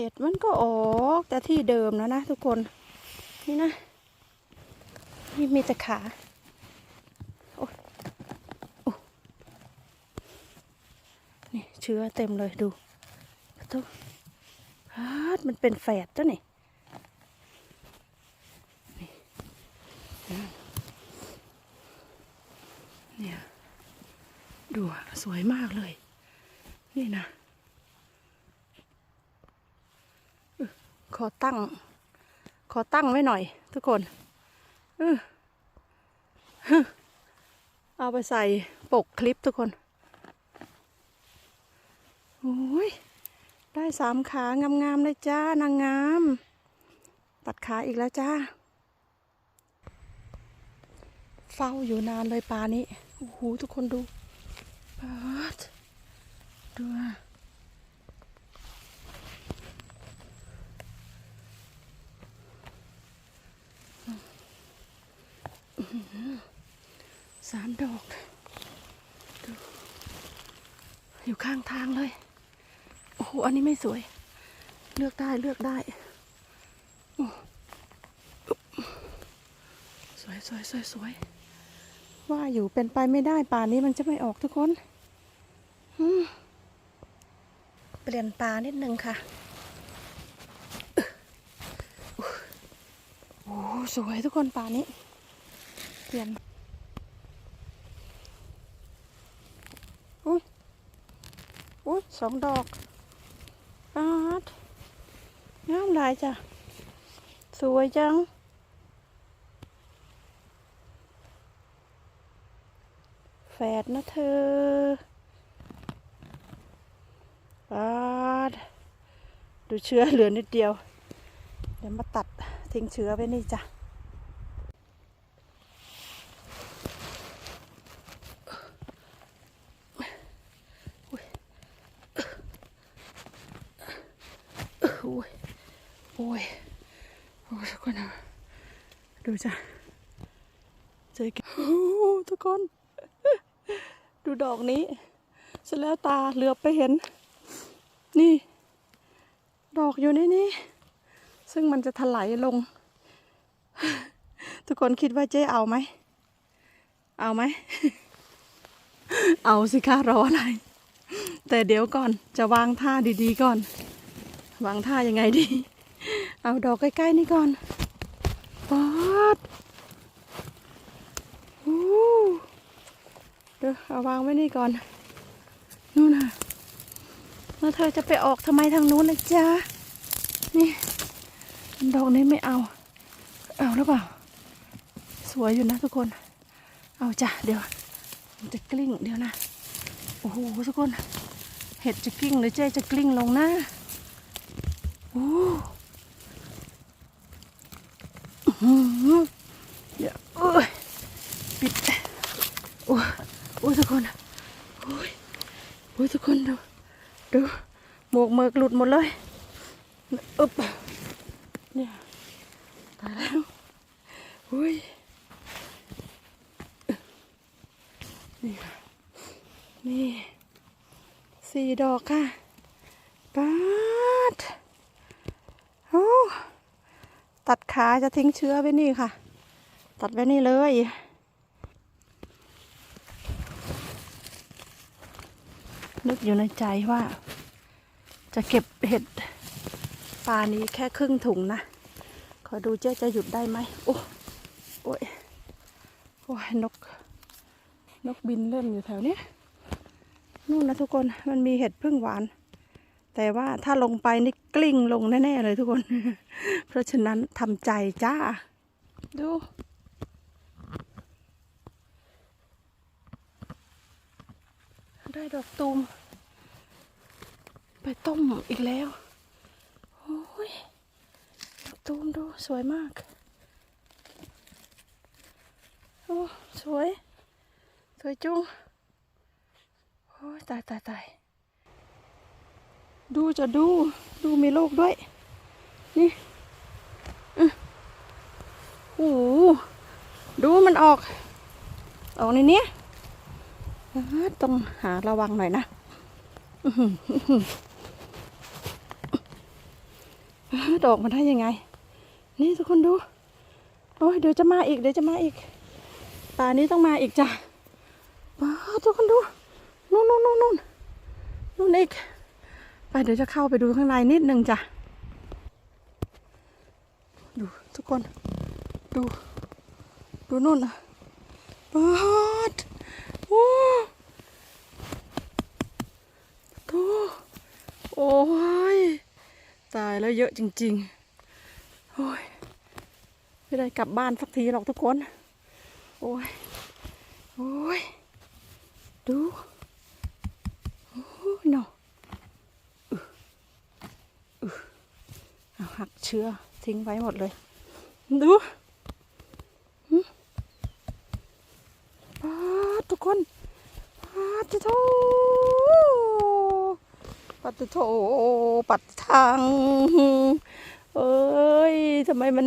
เห็ดมันก็ออกแต่ที่เดิมแล้วนะทุกคน นี่นะ นี่มีแต่ขาโอ้โอ้นี่เชื้อเต็มเลยดูทุกฮามันเป็นแฝดตัวนี่นี่นะเนี่ยดูสวยมากเลย นี่นะเออ ขอตั้ง ขอตั้งไว้หน่อย ทุกคนเออเอาไปใส่ปกคลิปทุกคนโอ้ยได้สามขางามๆเลยจ้านางงาม ตัดขาอีกแล้วจ้า เฝ้าอยู่นานเลยปลานี้ โอ้โห ทุกคนดูปาดดูอะอื้อหือ สามดอกดูอยู่ข้างทางเลย โอ้โห อันนี้ไม่สวย เลือกได้เลือกได้โอ้อึ๊บสวยสวยสวยสวยว่าอยู่เป็นไปไม่ได้ป่านนี้มันจะไม่ออกทุกคนอืมเปลี่ยนปลานิดนึงค่ะอึ๊ะโอ้โหสวยทุกคนป่านี้ เปลี่ยนอุ้ยอุ้ยสองดอกปาดงามหลายจ้ะ สวยจังแฝดนะเธอปาดดูเชื้อเหลือนิดเดียว เดี๋ยวมาตัดทิ้งเชื้อไว้นี่จ้ะ โอ้ย โอ้ย โอ้ยทุกคนนะดู จ้ะเจอกันทุกคน ดูดอกนี้ เสร็จแล้วตาเหลือบไปเห็น นี่ ดอกอยู่ในนี้ ซึ่งมันจะถลายลง ทุกคนคิดว่าเจ๊เอาไหม เอาไหม เอาสิคะรออะไร แต่เดี๋ยวก่อนจะวางท่าดีๆก่อน วางท่ายังไงดี เอาดอกใกล้ๆนี่ก่อน ปอดอู้เดี๋ยวเอาวางไว้นี่ก่อน นู่นน่ะแล้วเธอจะไปออกทำไมทางนู้นนะจ๊ะ นี่ดอกนี้ไม่เอา เอาหรือเปล่า สวยอยู่นะทุกคน เอาจ้ะเดี๋ยวมันจะกลิ้งเดี๋ยวนะ โอ้โหทุกคน เห็ดจะกลิ้งหรือเจ๊จะกลิ้งลงนะโอ้อื้อหือ เดี๋ยวโอ้ยปิดโอ้ยโอ้ยทุกคนโอ้ยโอ้ยทุกคนดูดูหมวกเมือกหลุดหมดเลยอึบเนี่ยตายแล้วโอ้ยนี่ค่ะนี่สี่ดอกค่ะป๊าดโอ้ ตัดขาจะทิ้งเชื้อไว้นี่ค่ะ ตัดไว้นี่เลย นึกอยู่ในใจว่า จะเก็บเห็ดปลานี้แค่ครึ่งถุงนะ ขอดูเจ๊จะหยุดได้ไหมโอ้โอ้ยโอ้ยนก นกบินเล่นอยู่แถวนี้นู่นนะทุกคนมันมีเห็ดพึ่งหวาน แต่ว่าถ้าลงไปนี่กลิ้งลงแน่ๆเลยทุกคน เพราะฉะนั้นทำใจจ้า ดู ได้ดอกตูม ไปต้มอีกแล้ว โอ้ย ดอกตูมดูสวยมาก โอ้ สวย สวยจุ้งโอ้ยตายตายตายดูจะดู ดูมีลูกด้วย นี่ โอ้โหดูมันออก ออกในนี้ต้องหาระวังหน่อยนะดอกมันได้ยังไง นี่ทุกคนดู โอ้ยเดี๋ยวจะมาอีก เดี๋ยวจะมาอีก ป่านี้ต้องมาอีกจ้ะว้าทุกคนดูนู่นนู่นนู่นนู่นนู่นอีก ไปเดี๋ยวจะเข้าไปดูข้างในนิดนึงจ้ะ ดูทุกคน ดู ดูนู่นนะป๊าดโอ้ดูโอ้ย ตายแล้วเยอะจริงๆ โอ้ย ไม่ได้กลับบ้านสักทีหรอกทุกคน โอ้ย โอ้ย ดู โอ้ยเนาะหักเชื้อทิ้งไว้หมดเลย ดูหึปาด ทุกคนปาดโถปัดโถปัดทางเอ้ยทำไมมัน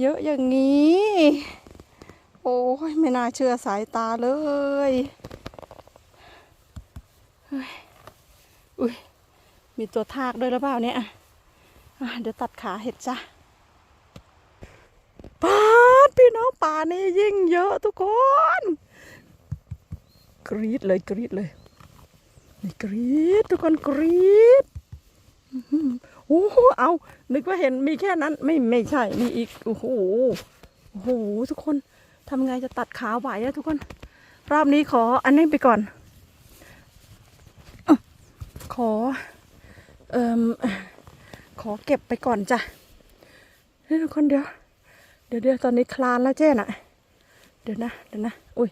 เยอะอย่างนี้ โอ้ยไม่น่าเชื่อสายตาเลยเอุ้ยมีตัวทากด้วยหรือเปล่าเนี่ยเดี๋ยวตัดขาเห็ดจ้ะปาดพี่น้องป่านี่ยิ่งเยอะทุกคน กรีดเลยกรีดเลยนี่กรีดทุกคนกรีดโอ้โหเอา นึกว่าเห็นมีแค่นั้น ไม่ไม่ใช่มีอีกโอ้โหโอ้โหทุกคนทำไงจะตัดขาไหวอะทุกคน รอบนี้ขออันนี้ไปก่อนอขอเอ่มขอเก็บไปก่อนจ้ะนี่ทุกคนเดี๋ยวเดี๋ยวเดี๋ยวตอนนี้คลานแล้วเจ้น่ะ เดี๋ยวนะเดี๋ยวนะ อุ้ย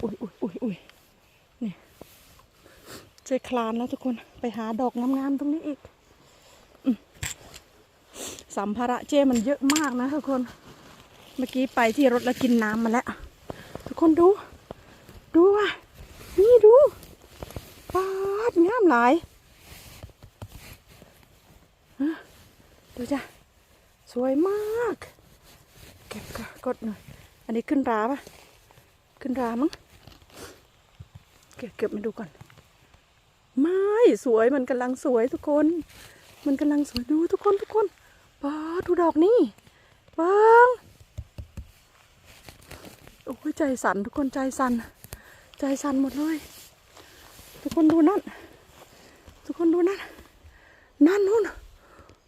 อุ้ยอุ้ยอุ้ยอุ้ย เจคลานแล้วทุกคนไปหาดอกงามๆตรงนี้อีกสัมภาระเจ้มันเยอะมากนะทุกคน เมื่อกี้ไปที่รถแล้วกินน้ำมาแล้ว ทุกคนดู ดูว่ะนี่ดูปาดงามหลายฮะดูจ้ะสวยมาก เก็บก่อนกดหน่อย อันนี้ขึ้นราปะขึ้นรามั้งเก็บเก็บมาดูก่อน ไม่สวยมันกำลังสวยทุกคน มันกำลังสวยดูทุกคนทุกคนป้าดูดอกนี่บังโอ้ยใจสั่นทุกคนใจสั่นใจสั่นหมดเลย ทุกคนดูนั่น ทุกคนดูนั่น นั่นนู่น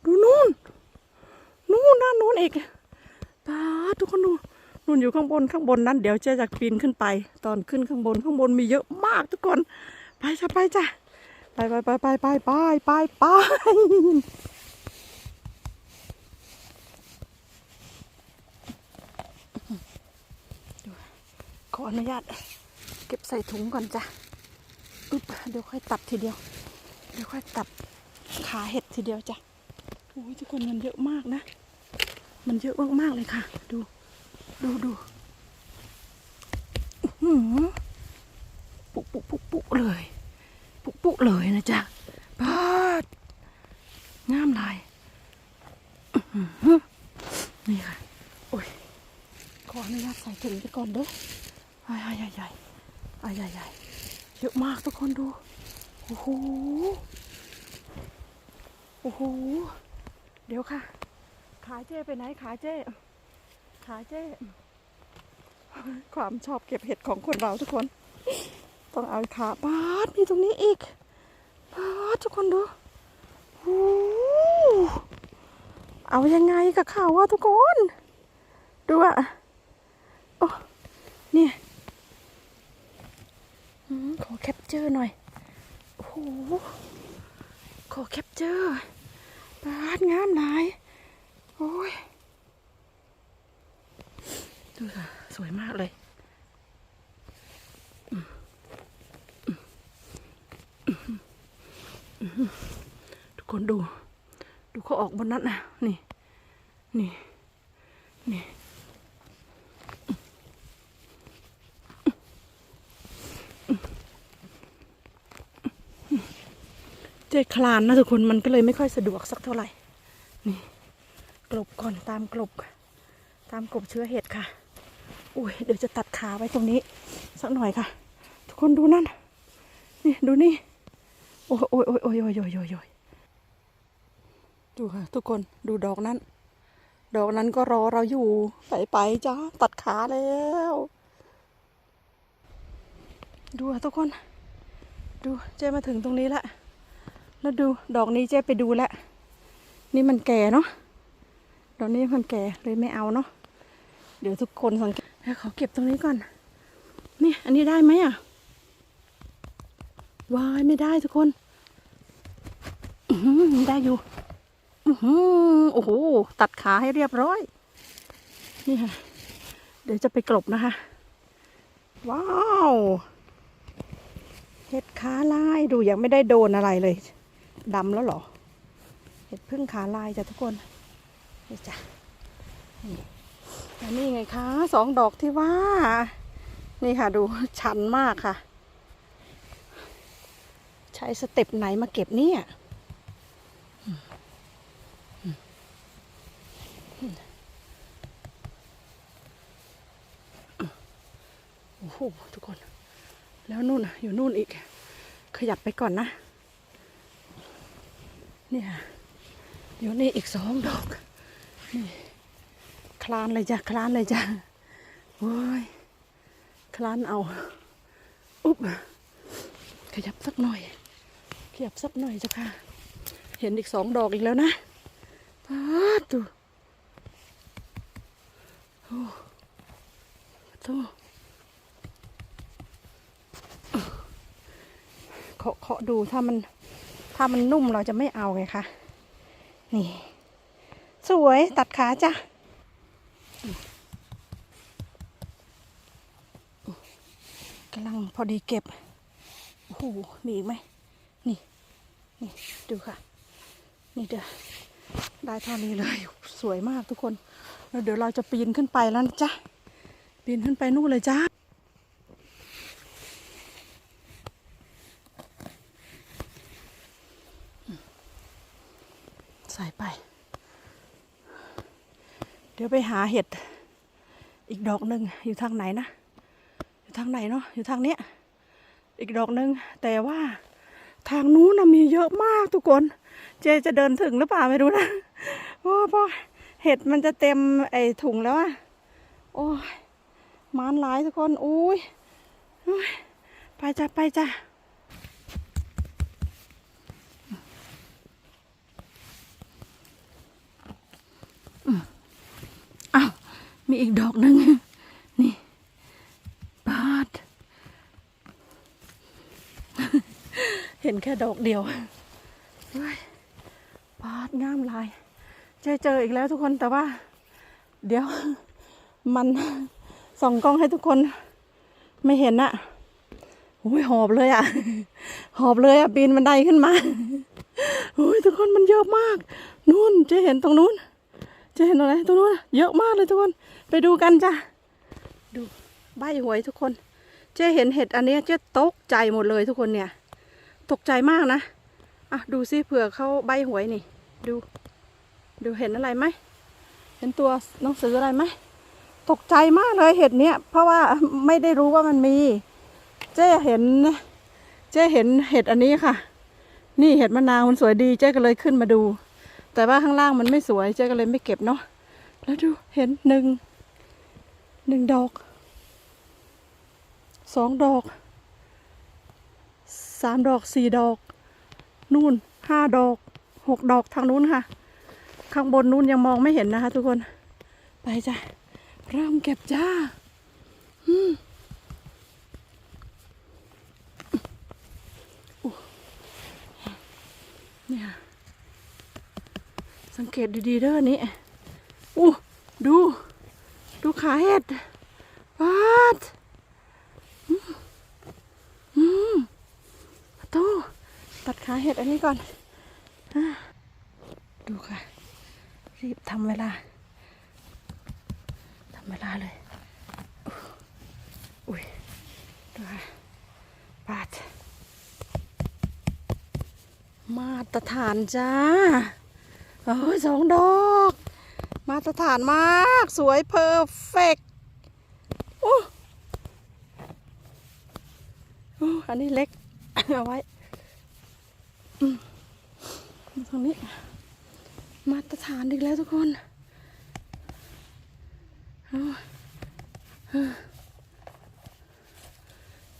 ดูนู่น นู่นนั่นนู่นอีกป้าทุกคนดูนู่นอยู่ข้างบนข้างบนนั้น เดี๋ยวเจ๊จะปีนขึ้นไป ตอนขึ้นข้างบนข้างบนมีเยอะมากทุกคน ไปจ้ะไปจ้ะ ไปไปไปไปไปไปไปไปขออนุญาตเก็บใส่ถุงก่อนจ้ะปุ๊บเดี๋ยวค่อยตัดทีเดียว เดี๋ยวค่อยตัดขาเห็ดทีเดียวจ้ะโอ้ยทุกคนมันเยอะมากนะ มันเยอะมากๆเลยค่ะ ดู ดูดูปุบปุบปุบปุบเลย ปุปุเลยนะจ๊ะพาดงามลายอื้อหือนี่ค่ะ โอ้ย ขออนุญาตใส่ถุงไปก่อนเด้อไอ้ไอ้ใหญ่ไอ้ใหญ่ใหญ่เยอะมากทุกคนดู โอ้โห โอ้โห เดี๋ยวค่ะ ขาเจ้ไปไหนขาเจ้ ขาเจ้ ความชอบเก็บเห็ดของคนเราทุกคน ต้องเอาขาปาดมีตรงนี้อีกปาดทุกคนดูโอ้โหเอายังไงกับข่าวว่าทุกคน ดูอะโอ้เนี่ยขอแคปเจอร์หน่อยโอ้โหขอแคปเจอร์ปาดงามหลาย โอ้ย ดูค่ะ สวยมากเลยอืมอืมอืมอืม ทุกคนดู ดูเขาออกบนนั้นนะนี่ นี่ นี่เจคลานนะทุกคนมันก็เลยไม่ค่อยสะดวกสักเท่าไหร่ นี่ กลบก่อนตามกลบ ตามกลบเชื้อเห็ดค่ะ อุ้ยเดี๋ยวจะตัดขาไว้ตรงนี้ สักหน่อยค่ะ ทุกคนดูนั่น นี่ดูนี่ โอ้ยโอ้ยโอ้ยโอ้ยโอ้ยโอ้ยดูค่ะ ทุกคนดูดอกนั้น ดอกนั้นก็รอเราอยู่ ไปไปจ้าตัดขาแล้ว ดูค่ะทุกคน ดูเจ้มาถึงตรงนี้และแล้วดูดอกนี้เจ้ไปดูแล้วนี่มันแก่เนาะดอกนี้มันแก่เลยไม่เอาเนาะเดี๋ยวทุกคนสังเกตให้ขาเก็บตรงนี้ก่อน นี่ อันนี้ได้ไหมอะวายไม่ได้ทุกคน ได้อยู่อโอ้โห ตัดขาให้เรียบร้อย นี่ค่ะ เดี๋ยวจะไปกลบนะคะ ว้าวเห็ดขาลายดูยังไม่ได้โดนอะไรเลยดำแล้วหรอ เห็ดพึ่งขาลายจ้ะทุกคนนี่จ้ะนี่ไงคะสองดอกที่ว่า นี่ค่ะดูชันมากค่ะ ใช้สเต็ปไหนมาเก็บเนี่ย โอ้โหทุกคน แล้วนู่นอยู่นู่นอีก ขยับไปก่อนนะ เนี่ยอยู่นี่อีกสองดอกนี่คลานเลยจ้ะคลานเลยจ้ะโอ้ยคลานเอาอุ๊บขยับสักหน่อย ขยับสักหน่อยจ้ะค่ะ เห็นอีกสองดอกอีกแล้วนะปาดดูโอ้โเคาะเคาะดูถ้ามันถ้ามันนุ่มเราจะไม่เอาไงคะนี่ สวยตัดขาจ้ะกำลังพอดีเก็บโอ้โหมีอีกไหมนี่นี่ดูค่ะ นี่เด้อได้เท่านี้เลยสวยมากทุกคนแล้วเดี๋ยวเราจะปีนขึ้นไปแล้วนะจ๊ะปีนขึ้นไปนู่นเลยจ้า ใส่ไป เดี๋ ยวไปหาเห็ดอีกดอกหนึ่งอยู่ทางไหนนะ อยู่ทางไหนเนาะอยู่ทางเนี้ยอีกดอกหนึ่งแต่ว่าทางนู้นนะมีเยอะมากทุกคน เจจะเดินถึงหรือเปล่าไม่รู้นะโอ้พอเห็ดมันจะเต็มไอ้ถุงแล้วอะโอ้ยมานหลายทุกคนอุ้ยโอ้ยไปจ้ะไปจ้ะ อ้าว มีอีกดอกหนึ่งนี่บาด เห็นแค่ดอกเดียวเฮ้ยบาดงามลายเจอเจออีกแล้วทุกคนแต่ว่า เดี๋ยวมันส่องกล้องให้ทุกคนไม่เห็นอะโอ้ยหอบเลยอะหอบเลยอะปีนบันไดขึ้นมาโอ้ยทุกคนมันเยอะมาก นู่นเจะเห็นตรงนู้น จะเห็นอะไรตรงนู้นน่ะเยอะมากเลยทุกคน ไปดูกันจ้ะ ดูใบหวยทุกคน เจ๊เห็นเห็ดอันนี้เจ๊ตกใจหมดเลยทุกคนเนี่ย ตกใจมากนะ อะดูซิเผื่อเขาใบหวยนี่ ดู ดูเห็นอะไรไหม เห็นตัวหนังสืออะไรไหม ตกใจมากเลยเห็ดเนี้ย เพราะว่าไม่ได้รู้ว่ามันมี เจ๊เห็น เจ๊เห็นเห็ดอันนี้ค่ะ นี่เห็ดมะนาวมันสวยดี เจ๊ก็เลยขึ้นมาดู แต่ว่าข้างล่างมันไม่สวยเจ๊ก็เลยไม่เก็บเนาะแล้วดูเห็นหนึ่งหนึ่งดอกสองดอกสามดอกสี่ดอก นู่นห้าดอกหกดอกทางนู้นค่ะ ข้างบนนู้นยังมองไม่เห็นนะคะ ทุกคนไปจ้ะเริ่มเก็บจ้าอืมอู้เนี่ย สังเกตดีๆเด้อนี้อู้ดู ดูขาเห็ดวัดอืมอืมโตตัดขาเห็ดอันนี้ก่อนอะดูค่ะ รีบทำเวลาทำเวลาเลยอุ้ยดูค่ะปาด มาตรฐานจ้า อ้ยสองดอก มาตรฐานมาก สวยเพอร์เฟกต์โอ้โอ้อันนี้เล็ก เอาไว้ตรงนี้ มาตรฐานอีกแล้วทุกคน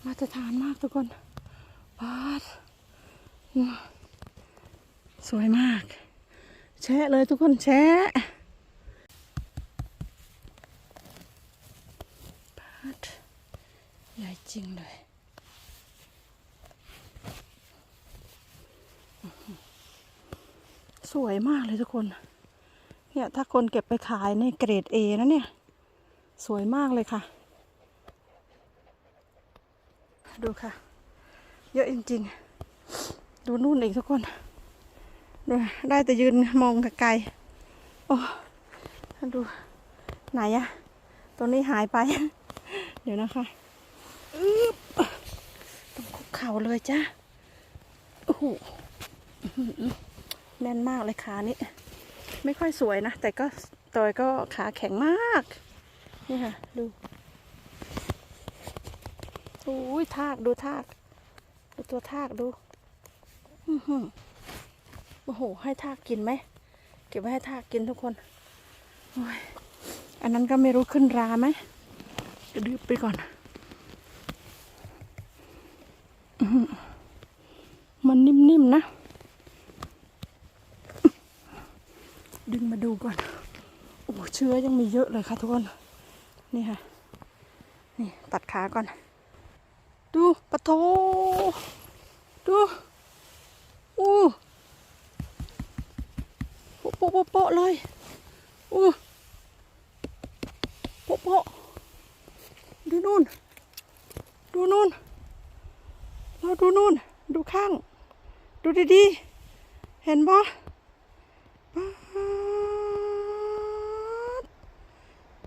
มาตรฐานมากทุกคนปาดอืมสวยมาก แชะเลยทุกคนแชะปาดใหญ่จริงเลยสวยมากเลยทุกคน เนี่ยถ้าคนเก็บไปขายในเกรด A นะเนี่ย สวยมากเลยค่ะ ดูค่ะ เยอะจริง ๆ ดูนู่นเอีกทุกคน ได้แต่ยืนมองไกลๆ โอ้ ดู ไหนอะตัวนี้หายไป เดี๋ยวนะคะต้องคุกเข่าเลยจ้าโอ้โห แน่นมากเลยขานี้ ไม่ค่อยสวยนะ แต่ก็ตอยก็ขาแข็งมาก นี่ค่ะ ดูโอ้ยทากดูทาก ดูตัวทากดู อือหือ โอ้โห ให้ทากกินไหม เก็บไว้ให้ทากกินทุกคนอันนั้นก็ไม่รู้ขึ้นราไหมกระดืบไปก่อน มันนิ่มๆนะ ดึงมาดูก่อน โอ้เชื้อยังมีเยอะเลยค่ะทุกคน นี่ค่ะ นี่ตัดขาก่อน ดูปะโถดู อู้ โปะโปะโปะโปะเลยอู้โปะโปะดูนู่น ดูนู่น เราดูนู่น ดูข้าง ดูดีๆ เห็นปะป๊าด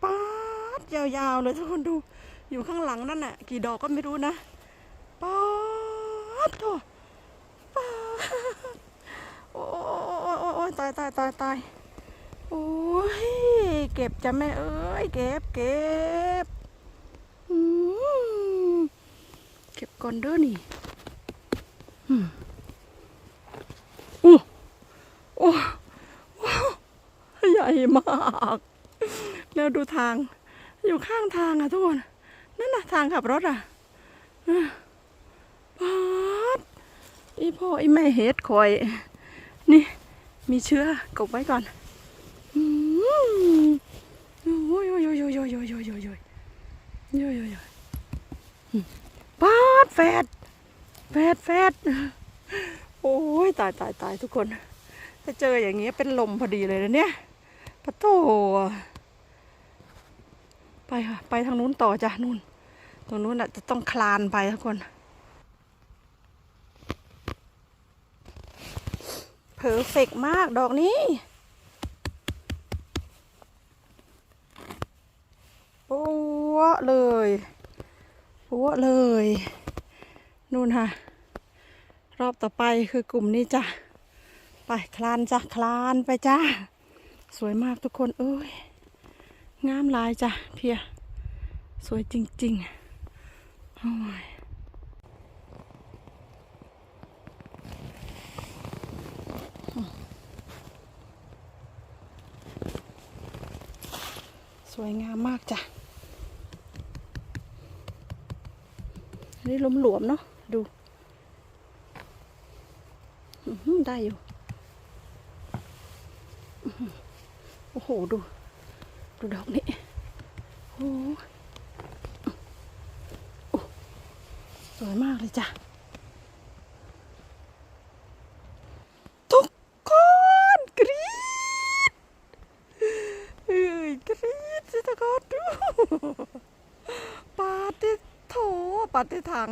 ป๊าดยาวๆเลยทุกคนดู อยู่ข้างหลังนั่นน่ะ กี่ดอกก็ไม่รู้นะป๊าดโถป๊าดโอ้ยโอ้ยโอ้ย ตายตายตายตายโอ้ยเก็บจะแม่เอ้ยเก็บเก็บเก็บก่อนเด้อนี่อู้โอ้ใหญ่มากแล้วดูทาง อยู่ข้างทางอะทุกคน นั่นน่ะทางขับรถอะอะป๊าดอีพ่ออีแม่เฮ็ดคอย นี่ มีเชื้อกบไว้ก่อนโอ้ยโอ้ยโอ้ยโอ้ยโอ้ยโอ้ยโอ้ยโอ้ยโอ้ยโอ้ยโอ้ยโอ้ยปาดแฟดแฟดแฟดโอ้ยตายตายตายทุกคน ถ้าเจออย่างเงี้ยเป็นลมพอดีเลยนะเนี่ยปะโถไปค่ะ ไปทางนู้นต่อจ้ะนู่นตรงนู้นอะจะต้องคลานไปทุกคน เพอร์เฟกมากดอกนี้ปัวเลยปัวเลย นู่นค่ะ รอบต่อไปคือกลุ่มนี้จ้ะ ไปคลานจ้ะ คลานไปจ้าสวยมากทุกคนเอ้ย งามลายจ้ะ เพีย สวยจริง ๆ โอ้ย สวยงามมากจ้ะอันนี้ล้มหลวมเนาะดูได้อยู่โอ้โหดู ดูดอกนี้โอ้โหโอ้สวยมากเลยจ้ะ ทุกคนกรี๊ดเอ้ยกรี๊ดสิทุกคนดูปาติโถ ปาติถัง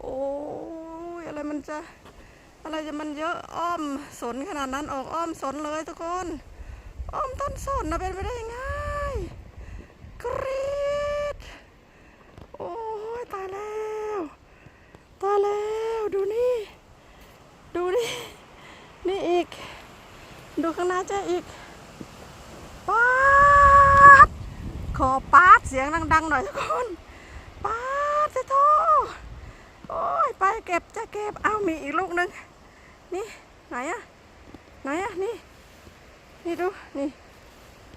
โอ้ยอะไรมันจะ อะไรจะมันเยอะอ้อมสนขนาดนั้นออกอ้อมสนเลยทุกคน อ้อมต้นสนนะเป็นไปได้ยังไงกรีดโอ้ยตายแล้วตายแล้วดูนี่ ดูนี่ นี่อีก ดูข้างหน้าเจ้าอีกป๊าดขอป๊าดเสียงดังๆหน่อยทุกคนป๊าดเถอะโทโอ้ยไปเก็บจะเก็บเอามีอีกลูกหนึ่งนี่ไหนอะไหนอะนี่ นี่ดูนี่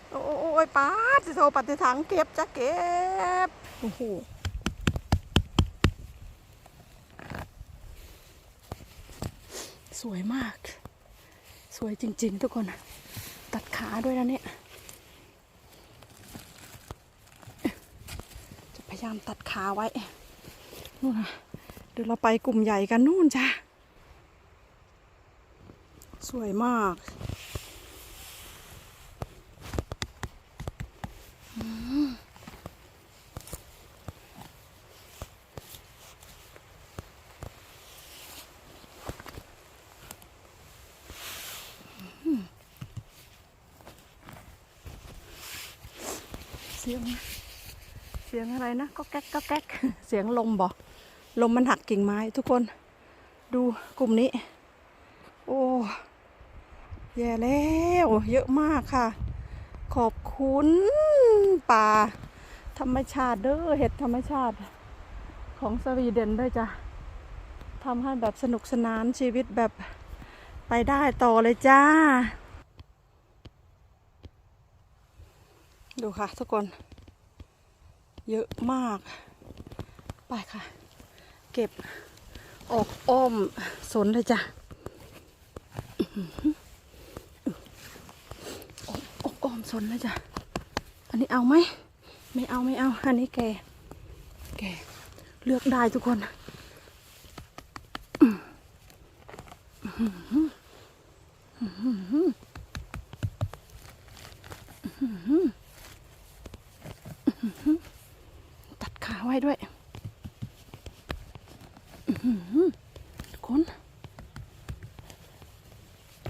โอ้โอ้ยป้าดสิโทรปัดในถังเก็บจะเก็บโอ้โหสวยมาก สวยจริง ๆ ทุกคน ตัดขาด้วยนะเนี่ยจะพยายามตัดขาไว้นู่นนะ เดี๋ยวเราไปกลุ่มใหญ่กันนู่นจ้ะ สวยมากเสียง เสียงอะไรนะก็แก๊กก็แก๊กเสียงลมบอก ลมมันหักกิ่งไม้ทุกคน ดูกลุ่มนี้ โอ้แย่แล้ว เยอะมากค่ะ ขอบคุณป่า ธรรมชาติเด้อเห็ดธรรมชาติ ของสวีเดนด้วยจ้ะทำให้แบบสนุกสนานชีวิตแบบไปได้ต่อเลยจ้า ดูค่ะทุกคน เยอะมาก ไปค่ะ เก็บออกอ้อมสนเลยจ้ะออกอ้อมสนเลยจ้ะ อันนี้เอาไหม ไม่เอาไม่เอา อันนี้แก แก เลือกได้ทุกคนตัดขาไว้ด้วยอื้อหือทุกคน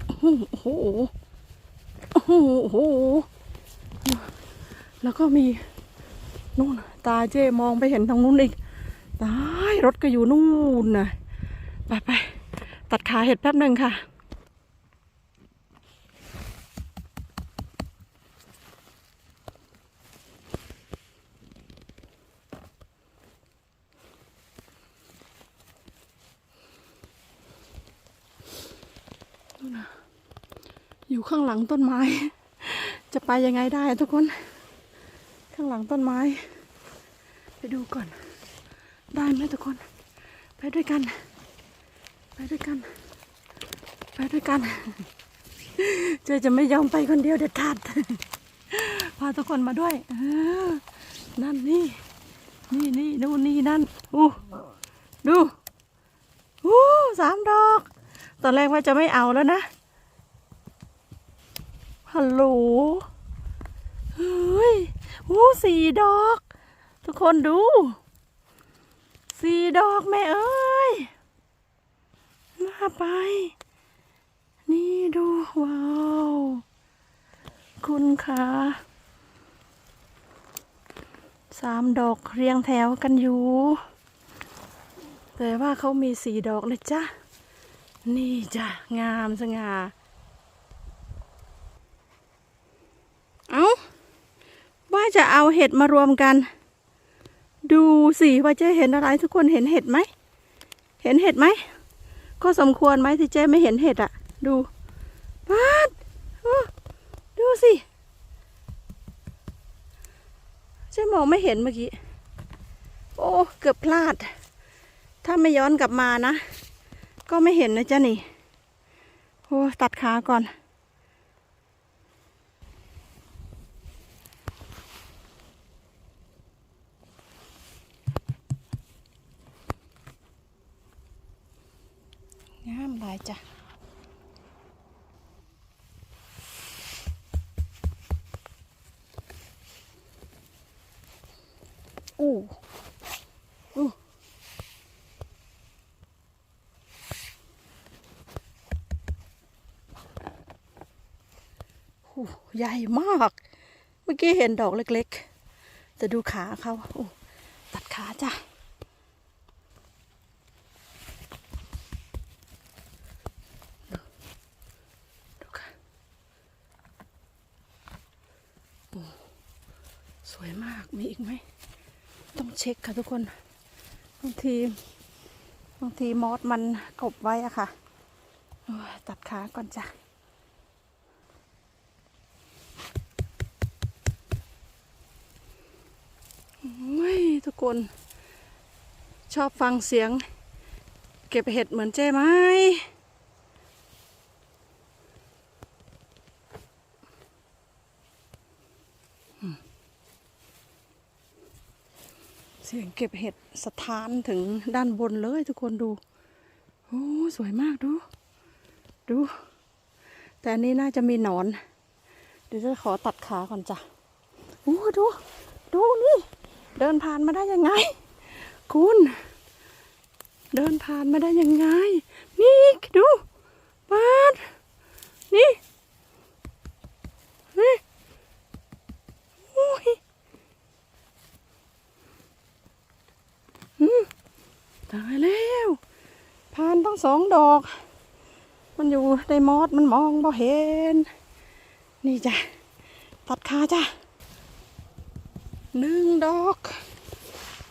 โอ้โหโอ้โหโอ้โห แล้วก็มีนู่นตาเจ้มองไปเห็นทางนู้นอีก ตายรถก็อยู่นู่นนะไปไปตัดขาเห็ดแป๊บหนึ่งค่ะนู่นน่ะอยู่ข้างหลังต้นไม้ จะไปยังไงได้ทุกคน ลังต้นไม้ ไปดูก่อน ได้ไหมทุกคน ไปด้วยกัน ไปด้วยกัน ไปด้วยกันเจจะไม่ยอมไปคนเดียวเด็ดขาดพาทุกคนมาด้วยนั่นนี่ นี่นี่นู่นนี่นั่นอู้ดูอู้สามดอก ตอนแรกว่าจะไม่เอาแล้วนะฮัลโหลเฮ้ย อู้สี่ดอก ทุกคนดูสี่ดอกแม่เอ้ยมาไป นี่ดูว้าว คุณคะสามดอกเรียงแถวกันอยู่ แต่ว่าเขามีสี่ดอกนะจ๊ะนี่จ้ะ งามสง่าว่า จะเอาเห็ดมารวมกัน ดูสิว่าเจ๊เห็นอะไรทุกคนเห็นเห็ดไหม เห็นเห็ดไหม ก็สมควรไหมที่เจ๊ไม่เห็นเห็ดอะดูปาดดูสิเจ๊มองไม่เห็นเมื่อกี้ โอ้เกือบพลาด ถ้าไม่ย้อนกลับมานะ ก็ไม่เห็นนะจ๊ะนี่โอ้ตัดขาก่อน งามหลายจ้ะอู้อู้หูใหญ่มาก เมื่อกี้เห็นดอกเล็กๆ จะดูขาเขาตัดขาจ้ะ ช็คค่ะทุกคนบางทีบางทีมอสมันกบไว้อะค่ะตัดขาก่อนจ้ะไม่ทุกคนชอบฟังเสียง เก็บเห็ดเหมือนเจ้ไหม สียงเก็บเห็ดสถานถึงด้านบนเลยทุกคนดู โอ้สวยมากดู ดู แต่อันนี้น่าจะมีหนอน เดี๋ยวจะขอตัดขาก่อนจ้ะโอ้ดู ดูนี่ เดินผ่านมาได้ยังไง คุณ เดินผ่านมาได้ยังไง นี่ดูปาดนี่นี่โอ้ยอืม ตายแล้วผ่านต้องสองดอก มันอยู่ในมอดมันมองบ่เห็น นี่จ้ะ ตัดขาจ้ะหนึ่งดอก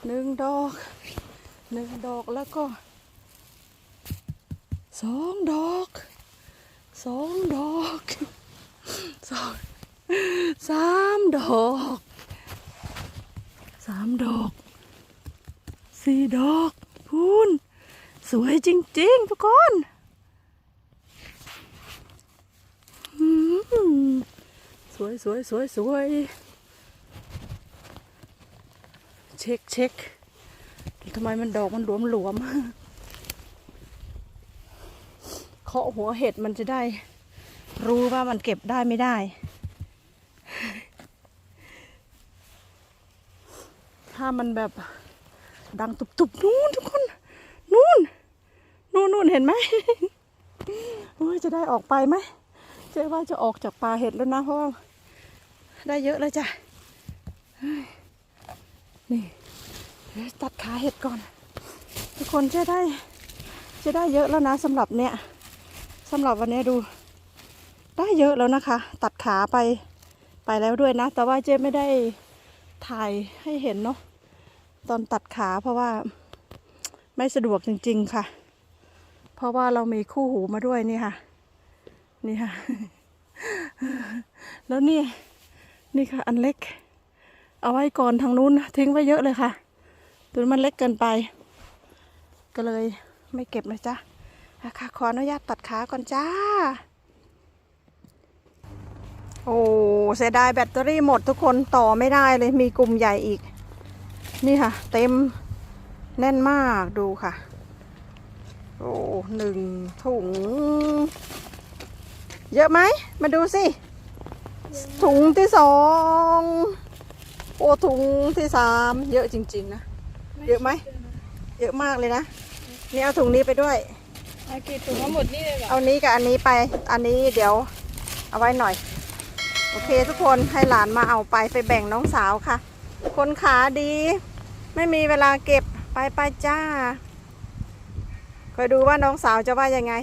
หนึ่งดอกหนึ่งดอกแล้วก็สองดอกสองดอกสองสามดอกสามดอกสี่ดอก นสวยจริง ๆ ทุกคนสวยสวยสวยสวยเช็คเช็คทำไมมันดอกมันหลวมหลวมๆเคาะหัวเห็ดมันจะได้ รู้ว่ามันเก็บได้ไม่ได้ ถ้ามันแบบดังตุบๆนู่นทุกคน นู่นเห็นไหมโอ้ยจะได้ออกไปไหมเจ๊ว่าจะออกจากป่าเห็ดแล้วนะเพราะว่าได้เยอะแล้วจ้ะนี่ตัดขาเห็ดก่อน ทุกคนจะได้จะได้เยอะแล้วนะสำหรับเนี้ยสำหรับวันนี้ดู ได้เยอะแล้วนะคะ ตัดขาไปไปแล้วด้วยนะ แต่ว่าเจ๊ไม่ได้ถ่ายให้เห็นเนาะตอนตัดขาเพราะว่าไม่สะดวกจริง ๆ ค่ะ เพราะว่าเรามีคู่หูมาด้วยนี่ค่ะ นี่ค่ะ แล้วนี่ นี่ค่ะ อันเล็ก เอาไว้ก่อนทางนู้นทิ้งไว้เยอะเลยค่ะ ตัวมันเล็กเกินไป ก็เลยไม่เก็บนะจ๊ะอะค่ะขออนุญาตตัดขาก่อนจ้า โอ้เสียดายแบตเตอรี่หมดทุกคนต่อไม่ได้เลยมีกลุ่มใหญ่อีก นี่ค่ะ เต็มแน่นมากดูค่ะ อ้หนึ่งถุง เยอะไหม มาดูสิ ถุงที่สอง โอ้ถุงที่สามเยอะจริง ๆ นะ เยอะไหม เยอะมากเลยนะ นี่เอาถุงนี้ไปด้วย เอากี่ถุงมาหมดนี่เลยเหรอเอานี้กับอันนี้ไป อันนี้เดี๋ยวเอาไว้หน่อย โอเคทุกคนให้หลานมาเอาไปไปแบ่งน้องสาวค่ะ คนขาดี ไม่มีเวลาเก็บไปไปจ้า คอยดูว่าน้องสาวจะว่ายังไง